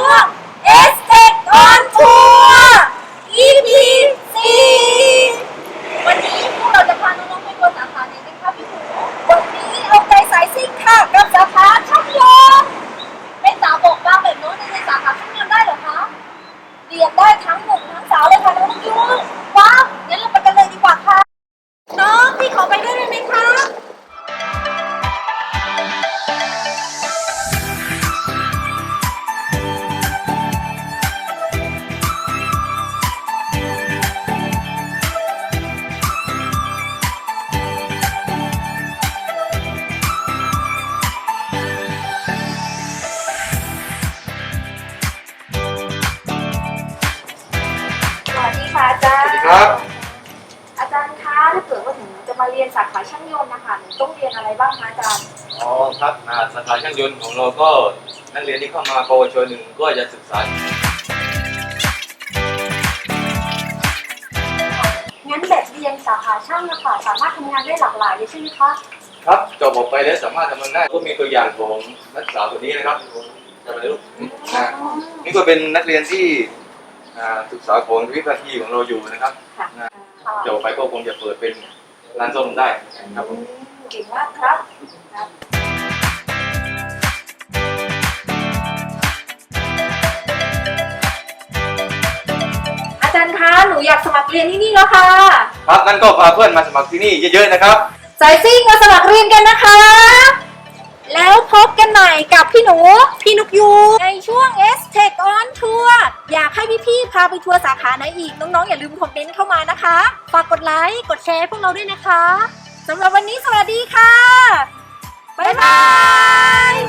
う。 หนูต้องเรียนอะไรบ้างคะอาจารย์ อ๋อครับอ่าสาขาช่างยนต์ของเราก็นักเรียนที่เข้ามาปวชหนึ่งก็จะศึกษา งั้นแบบเรียนสาขาช่างนะคะสามารถทำงานได้หลากหลายเลยใช่ไหมคะ ครับจบออกไปแล้วสามารถทำมันได้ก็มีตัวอย่างของนักศึกษาคนนี้นะครับจะมาดูนะนี่ก็เป็นนักเรียนที่อ่าศึกษาของวิทยาทีของเราอยู่นะครับค่ะนะจบออกไปก็คงจะเปิดเป็น ร้านส้มได้ครับผมเก่งมากครับครับอาจารย์คะหนูอยากสมัครเรียนที่นี่แล้วค่ะ ครับงั้นก็พาเพื่อนมาสมัครที่นี่เยอะๆนะครับ สายซิ่งมาสมัครเรียนกันนะคะ แล้วพบกันใหม่กับพี่หนู พี่นุกยู ในช่วง S Tech on Tour อยากให้พี่ๆพาไปทัวร์สาขาไหนอีกน้องๆ อย่าลืมคอมเมนต์เข้ามานะคะ ฝากกดไลค์กดแชร์พวกเราด้วยนะคะสำหรับวันนี้สวัสดีค่ะ บ๊ายบาย